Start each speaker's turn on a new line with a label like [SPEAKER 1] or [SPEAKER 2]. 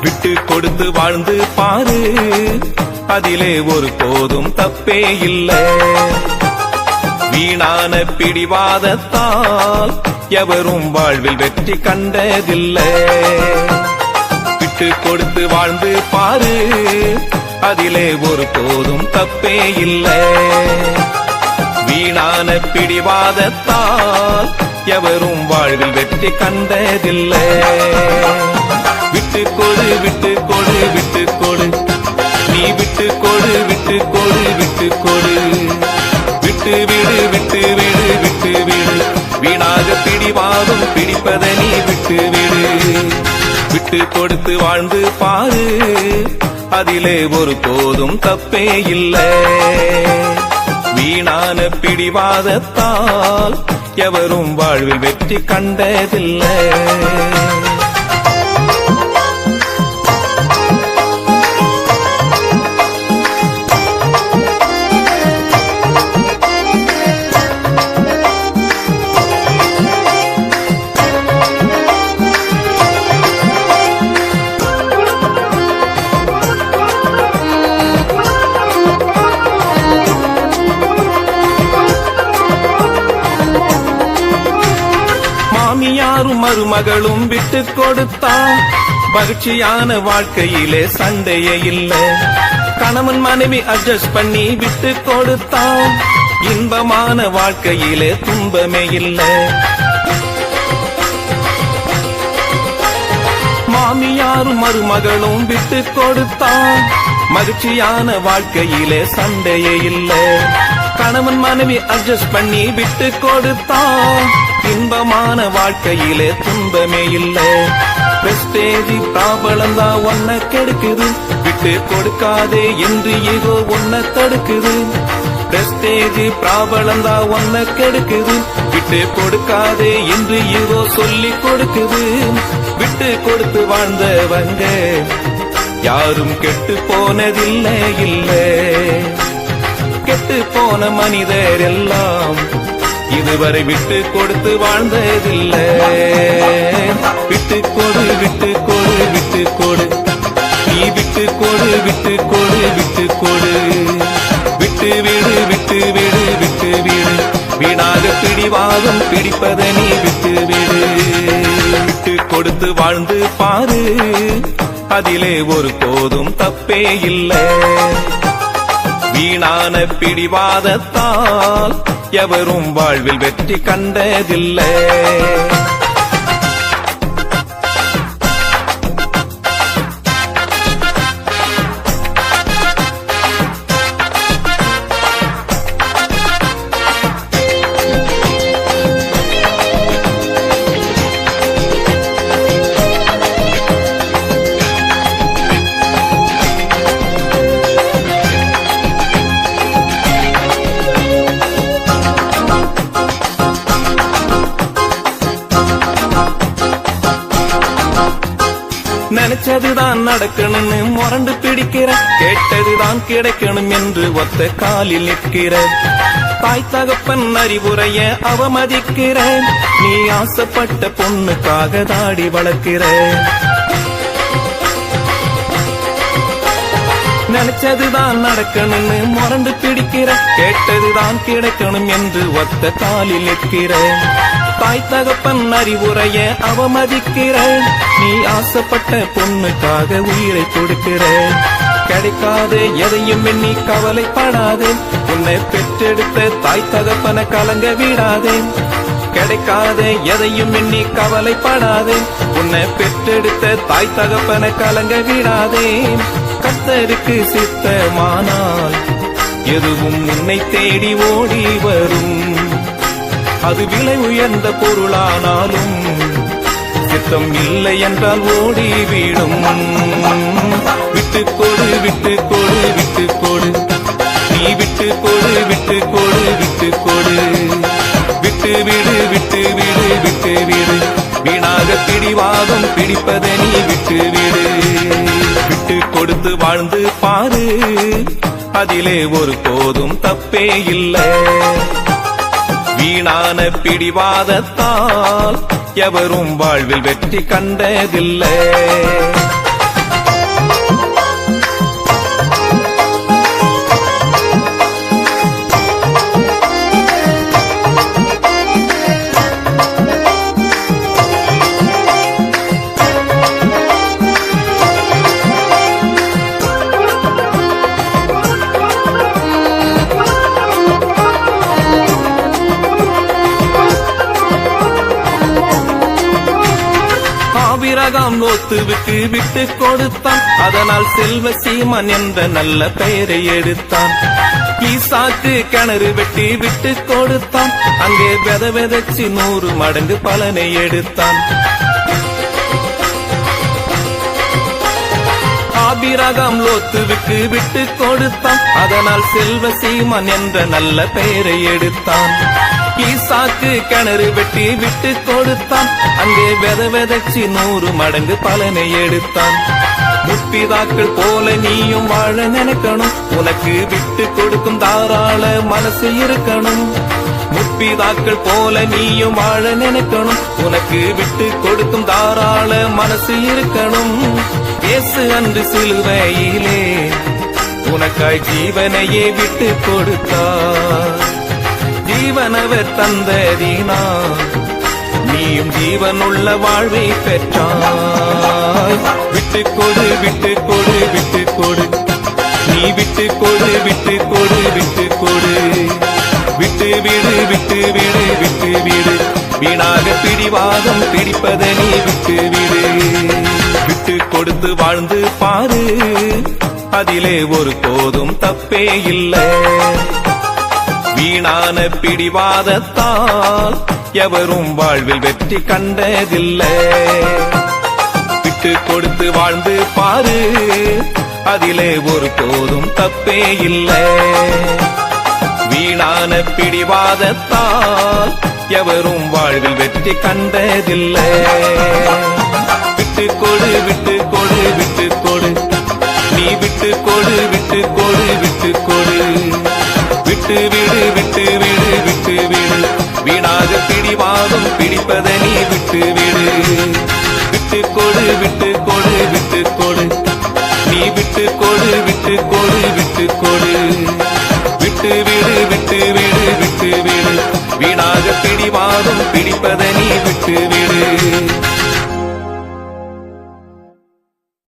[SPEAKER 1] விட்டு கொடுத்து வாழ்ந்து பாரு. அதிலே ஒரு போதும் தப்பே இல்லை. வீணான பிடிவாதத்தால் எவரும் வாழ்வில் வெற்றி கண்டதில்லை. விட்டு கொடுத்து வாழ்ந்து பாரு. அதிலே ஒரு போதும் தப்பே இல்லை. வீணான பிடிவாதத்தால் எவரும் வாழ்வில் வெற்றி கண்டதில்லை. கொடு. விட்டு விடு விட்டு விடு விட்டு விடு. வீணாக பிடிவாதம் பிடிப்பதை நீ விட்டு விடு. விட்டு கொடுத்து வாழ்ந்து பாரு. அதிலே ஒரு போதும் தப்பே இல்லை. வீணான பிடிவாதத்தால் எவரும் வாழ்வில் வெற்றி கண்டதில்லை. மருமகளும் விட்டு கொடுத்தா மகிழ்ச்சியான வாழ்க்கையிலே சண்டையே இல்ல. கணவன் மனைவி அட்ஜஸ்ட் பண்ணி விட்டு கொடுத்தா இன்பமான வாழ்க்கையிலே துன்பமே இல்லை. மாமியாரும் மருமகளும் விட்டு கொடுத்தான். மகிழ்ச்சியான வாழ்க்கையிலே சண்டையே இல்லை. கணவன் மனைவி அட்ஜஸ்ட் பண்ணி விட்டு கொடுத்தான். இன்பமான வாழ்க்கையிலே துன்பமே இல்ல. பிரஸ்டேஜி ப்ராபலம் தான் ஒன்ன கெடுக்குது. விட்டு கொடுக்காதே என்று ஏதோ ஒன்ன தடுக்குது. பிரஸ்டேஜி ப்ராபலம் தான் ஒன்ன கெடுக்குது. விட்டு கொடுக்காதே என்று ஏதோ சொல்லி கொடுக்குது. விட்டு கொடுத்து வாழ்ந்தவங்க யாரும் கெட்டு போனதில்லை இல்லை. கெட்டு போன மனிதர் எல்லாம் இதுவரை விட்டு கொடுத்து வாழ்ந்ததில்லை. விட்டு கொடு விட்டு கொடு விட்டு கொடு. நீ விட்டு கொடு விட்டு கொடு விட்டு கொடு. விட்டு விடு விட்டு விடு விட்டு விடு. வீணாக பிடிவாதம் பிடிப்பதை நீ விட்டு விடு. விட்டு கொடுத்து வாழ்ந்து பாரு. அதிலே ஒரு போதும் தப்பே இல்லை. வீணான பிடிவாதத்தால் எவரும் வாழ்வில் வெற்றி கண்டதில்லை. கேட்டதுதான் நடக்கணும்னு முரண்டு பிடிக்கிற. கேட்டதுதான் கிடைக்கணும் என்று ஒத்த காலில் நிற்கிற. தாய் தகப்பன் அறிவுரைய அவமதிக்கிற. நீ ஆசைப்பட்ட பொண்ணுக்காக தாடி வளர்க்கிற. நினைச்சதுதான் நடக்கணும்னு முரண்டு பிடிக்கிற. கேட்டதுதான் கிடைக்கணும் என்று ஒத்த காலில் நிற்கிற. தாய் தகப்பன் அறிவுரைய அவமதிக்கிற நீ ஆசைப்பட்ட பொண்ணுக்காக உயிரை கொடுக்கிற கிடைக்காது எதையும் எண்ணி கவலைப்படாதே. உன்னை பெற்றெடுத்த தாய் தகப்பன கலங்க விடாதே. கிடைக்காது எதையும் எண்ணி கவலைப்படாதே. உன்னை பெற்றெடுத்த தாய் தகப்பன கலங்க விடாதே. கத்தருக்கு சித்தமானால் எதுவும் உன்னை தேடி ஓடி வரும். அது விலை உயர்ந்த பொருளானாலும் சித்தம் இல்லை என்றால் ஓடி வீடும். விட்டு கொடு விட்டு கொடு விட்டு கொடு. நீ விட்டு கொடு விட்டு கொடு விட்டு கொடு. விட்டு விடு விட்டு விடு விட்டு விடு. வீணாக பிடிவாதம் பிடிப்பதை நீ விட்டு விடு. விட்டு கொடுத்து வாழ்ந்து பாரு. அதிலே ஒரு போதும் தப்பே இல்லை. வீணான பிடிவாதத்தால் எவரும் வாழ்வில் வெற்றி கண்டதில்லை. ஆபிரகாம் லோத்துவுக்கு விட்டு கொடுத்தான். அதனால் செல்வ சீமன் என்ற நல்ல பெயரை எடுத்தான். ஈசாக்கு கிணறு வெட்டி விட்டு கொடுத்தான். அங்கே வெத வெதச்சு நூறு மடங்கு பலனை எடுத்தான். ஆபிரகாம் லோத்துவுக்கு விட்டு கொடுத்தான். அதனால் செல்வ சீமன் என்ற நல்ல பெயரை எடுத்தான். ஈசாக்கு கிணறு வெட்டி விட்டு கொடுத்தான். அங்கே வெத வெதச்சி நூறு மடங்கு பலனை எடுத்தான். முப்பிதாக்கள் போல நீயும் வாழ நினைக்கணும். உனக்கு விட்டு கொடுக்கும் தாராள மனசு இருக்கணும். முப்பிதாக்கள் போல நீயும் வாழ நினைக்கணும். உனக்கு விட்டு கொடுக்கும் தாராள மனசு இருக்கணும். இயேசு அன்று சிலுவையிலே உனக்காய் ஜீவனையே விட்டு கொடுத்தார். ஜீவனவர் தந்ததினா நீயும் ஜீவனுள்ள வாழ்வை பெற்றாய். விட்டு கொடு விட்டு கொடு விட்டு கொடு. நீ விட்டு கொடு விட்டு கொடு விட்டு கொடு. விட்டு விடு விட்டு விடு விட்டு விடு. வீணாக பிடிவாதம் பிடிப்பதை நீ விட்டு விடு. விட்டு கொடுத்து வாழ்ந்து பாரு அதிலே ஒரு போதும் தப்பே இல்லை. வீணான பிடிவாதத்தால் எவரும் வாழ்வில் வெற்றி கண்டதில்லை. விட்டு கொடுத்து வாழ்ந்து பாரு அதிலே ஒரு போதும் தப்பே இல்லை. வீணான பிடிவாதத்தால் எவரும் வாழ்வில் வெற்றி கண்டதில்லை. விட்டு கொடு விட்டு கொடு விட்டு விட்டு கொடு விட்டு கொடு விட்டு கொடு. விட்டு விடு விட்டு விடு விட்டு விடு. வீணாக பிடிவாதம் பிடிப்பதை நீ விட்டு விடு.